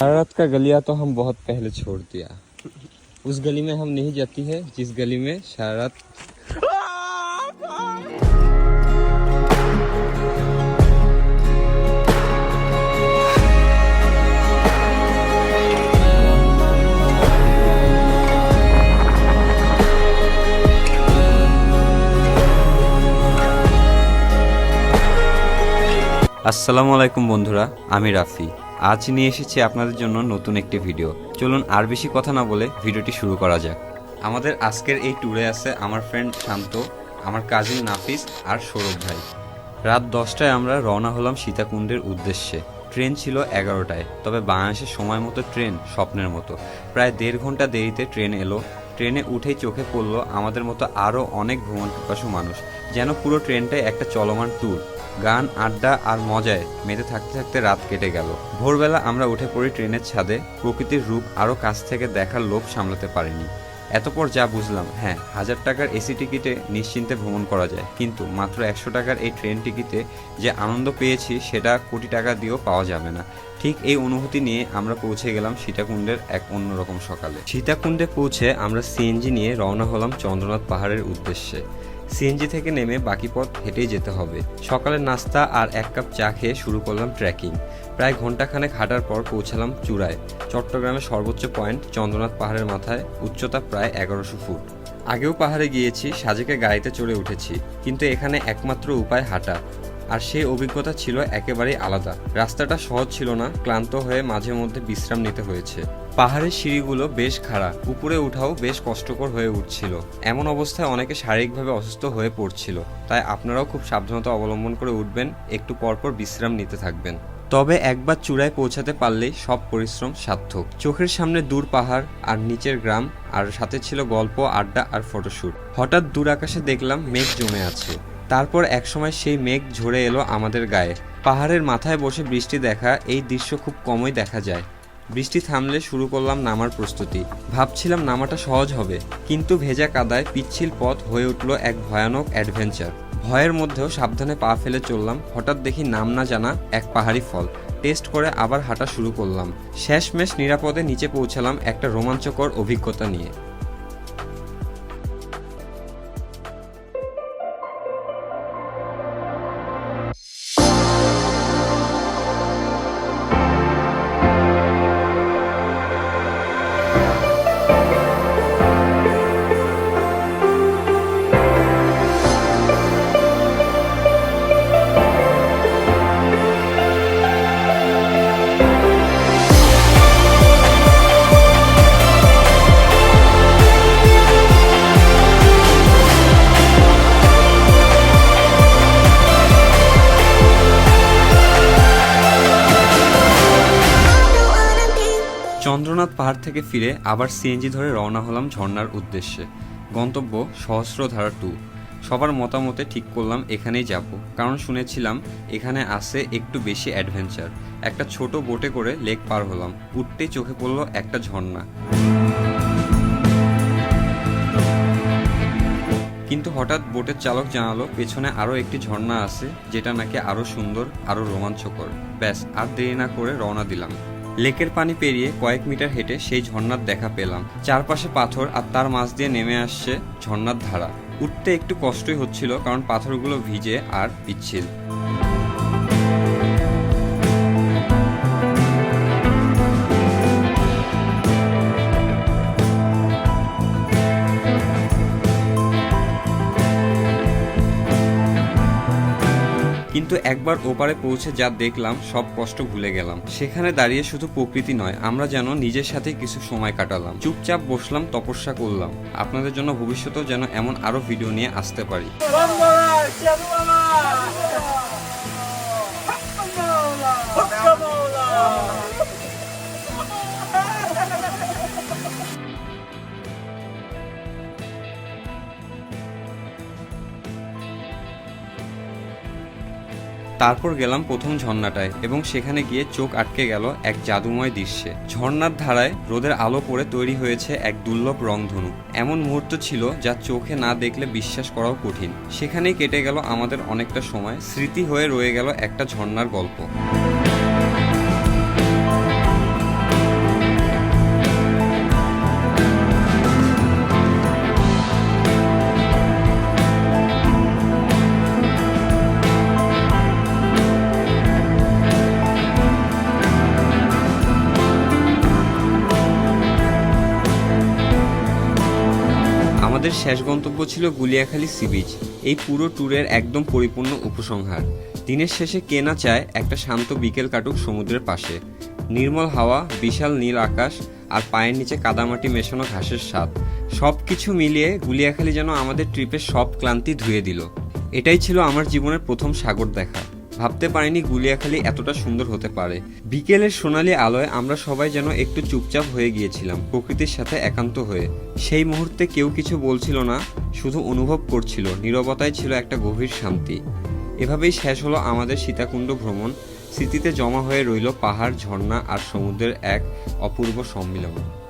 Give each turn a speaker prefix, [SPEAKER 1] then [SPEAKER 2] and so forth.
[SPEAKER 1] भारत का गलिया तो हम बहुत पहले छोड़ दिया। उस गली में हम नहीं जाती है जिस गली में शरारत আসসালামু আলাইকুম বন্ধুরা, আমি রাফি। আজ নিয়ে এসেছি আপনাদের জন্য নতুন একটি ভিডিও। চলুন আর বেশি কথা না বলে ভিডিওটি শুরু করা যাক। আমাদের আজকের এই ট্যুরে আছে আমার ফ্রেন্ড শান্ত, আমার কাজিন নাফিস আর সৌরভ ভাই। রাত দশটায় আমরা রওনা হলাম সীতাকুণ্ডের উদ্দেশ্যে। ট্রেন ছিল এগারোটায়, তবে বাংলাদেশের সময় মতো ট্রেন স্বপ্নের মতো। প্রায় দেড় ঘণ্টা দেরিতে ট্রেন এলো। ট্রেনে উঠেই চোখে পড়ল আমাদের মতো আরও অনেক ভ্রমণ পিপাসু মানুষ, যেন পুরো ট্রেনটাই একটা চলমান ট্যুর গান, আড্ডা আর মজায় মেতে থাকতে থাকতে রাত কেটে গেল। ভোরবেলা আমরা উঠে পড়ি ট্রেনের ছাদে, প্রকৃতির রূপ আরও কাছ থেকে দেখার লোভ সামলাতে পারিনি। এতপর যা বুঝলাম হ্যাঁ হাজার টাকার এসি টিকিটে নিশ্চিন্তে ভ্রমণ করা যায়, কিন্তু মাত্র একশো টাকার এই ট্রেন টিকিটে যে আনন্দ পেয়েছি, সেটা কোটি টাকা দিয়েও পাওয়া যাবে না। ঠিক এই অনুভূতি নিয়ে আমরা পৌঁছে গেলাম সীতাকুণ্ডের এক অন্যরকম সকালে। সীতাকুণ্ডে পৌঁছে আমরা সিএনজি নিয়ে রওনা হলাম চন্দ্রনাথ পাহাড়ের উদ্দেশ্যে। সিএনজি থেকে নেমে বাকি পথ হেঁটেই যেতে হবে। সকালের নাস্তা আর এক কাপ চা খেয়ে শুরু করলাম ট্রেকিং। প্রায় ঘন্টাখানেক হাঁটার পর পৌঁছালাম চূড়ায়। চট্টগ্রামের সর্বোচ্চ পয়েন্ট চন্দ্রনাথ পাহাড়ের মাথায়, উচ্চতা প্রায় এগারোশো ফুট। আগেও পাহাড়ে গিয়েছি, সাজেকে গাড়িতে চড়ে উঠেছি, কিন্তু এখানে একমাত্র উপায় হাঁটা। আর সেই অভিজ্ঞতা ছিল একেবারেই আলাদা। রাস্তাটা সহজ ছিল না, ক্লান্ত হয়ে মাঝে মধ্যে বিশ্রাম নিতে হয়েছে। পাহাড়ের সিঁড়িগুলো বেশ খাড়া, উপরে উঠাও বেশ কষ্টকর হয়ে উঠছিল। এমন অবস্থায় অনেকে শারীরিকভাবে অসুস্থ হয়ে পড়ছিল, তাই আপনারাও খুব সাবধানতা অবলম্বন করে উঠবেন, একটু পরপর বিশ্রাম নিতে থাকবেন। তবে একবার চূড়ায় পৌঁছাতে পারলেই সব পরিশ্রম সার্থক। চোখের সামনে দূর পাহাড় আর নিচের গ্রাম, আর সাথে ছিল গল্প, আড্ডা আর ফটোশ্যুট হঠাৎ দূর আকাশে দেখলাম মেঘ জমে আছে। তারপর একসময় সেই মেঘ ঝরে এলো আমাদের গায়ে। পাহাড়ের মাথায় বসে বৃষ্টি দেখা, এই দৃশ্য খুব কমই দেখা যায়। বৃষ্টি থামলে শুরু করলাম নামার প্রস্তুতি। ভাবছিলাম নামাটা সহজ হবে, কিন্তু ভেজা কাদায় পিচ্ছিল পথ হয়ে উঠল এক ভয়ানক অ্যাডভেঞ্চার। ভয়ের মধ্যেও সাবধানে পা ফেলে চললাম, হঠাৎ দেখি নাম না জানা এক পাহাড়ি ফল। টেস্ট করে আবার হাঁটা শুরু করলাম। শেষমেশ নিরাপদে নিচে পৌঁছালাম একটা রোমাঞ্চকর অভিজ্ঞতা নিয়ে। চন্দ্রনাথ পাহাড় থেকে ফিরে আবার সিএনজি ধরে রওনা হলাম ঝর্ণার উদ্দেশ্যে। গন্তব্য সহস্রধারা টু। সবার মতামতে ঠিক করলাম, এখানেই যাব। কারণ শুনেছিলাম, এখানে আসে একটু বেশি অ্যাডভেঞ্চার। একটা ছোট বোটে করে লেক পার হলাম। উঠতেই চোখে পড়ল একটা ঝর্ণা। কিন্তু হঠাৎ বোটের চালক জানালো, পেছনে আরও একটি ঝর্ণা আছে, যেটা নাকি আরও সুন্দর আরও রোমাঞ্চকর। ব্যাস, আর দেরি না করে রওনা দিলাম। লেকের পানি পেরিয়ে কয়েক মিটার হেঁটে সেই ঝর্ণার দেখা পেলাম। চারপাশে পাথর আর তার মাছ দিয়ে নেমে আসছে ঝর্ণার ধারা। উঠতে একটু কষ্টই হচ্ছিল কারণ পাথরগুলো ভিজে আর পিচ্ছিল। কিন্তু একবার ওপারে পৌঁছে যা দেখলাম সব কষ্ট ভুলে গেলাম সেখানে দাঁড়িয়ে শুধু প্রকৃতি নয় আমরা যেন নিজের সাথে কিছু সময় কাটালাম চুপচাপ বসলাম তপস্যা করলাম আপনাদের জন্য ভবিষ্যতেও যেন এমন আরও ভিডিও নিয়ে আসতে পারি তারপর গেলাম প্রথম ঝর্ণাটায় এবং সেখানে গিয়ে চোখ আটকে গেল এক জাদুময় দৃশ্যে। ঝর্ণার ধারায় রোদের আলো পড়ে তৈরি হয়েছে এক দুর্লভ রংধনু। এমন মুহূর্ত ছিল যা চোখে না দেখলে বিশ্বাস করাও কঠিন। সেখানেই কেটে গেল আমাদের অনেকটা সময়। স্মৃতি হয়ে রয়ে গেল একটা ঝর্ণার গল্প। শেষ গন্তব্য ছিল গুলিয়াখালী সি বিচ। এই পুরো ট্যুরের একদম পরিপূর্ণ উপসংহার। দিনের শেষে কে না চায় একটা শান্ত বিকেল কাটুক সমুদ্রের পাশে। নির্মল হাওয়া, বিশাল নীল আকাশ আর পায়ের নিচে কাদামাটি মেশানো ঘাসের স্বাদ। সব কিছু মিলিয়ে গুলিয়াখালী যেন আমাদের ট্রিপের সব ক্লান্তি ধুয়ে দিল। এটাই ছিল আমার জীবনের প্রথম সাগর দেখা। ভাবতে পারিনি গুলিয়াখালী এতটা সুন্দর হতে পারে। বিকেলের সোনালি আলোয় আমরা সবাই যেন একটু চুপচাপ হয়ে গিয়েছিলাম, প্রকৃতির সাথে একান্ত হয়ে। সেই মুহূর্তে কেউ কিছু বলছিল না, শুধু অনুভব করছিল, নীরবতায় ছিল একটা গভীর শান্তি। এভাবেই শেষ হলো আমাদের সীতাকুণ্ড ভ্রমণ। স্মৃতিতে জমা হয়ে রইল পাহাড়, ঝর্ণা আর সমুদ্রের এক অপূর্ব সম্মিলন।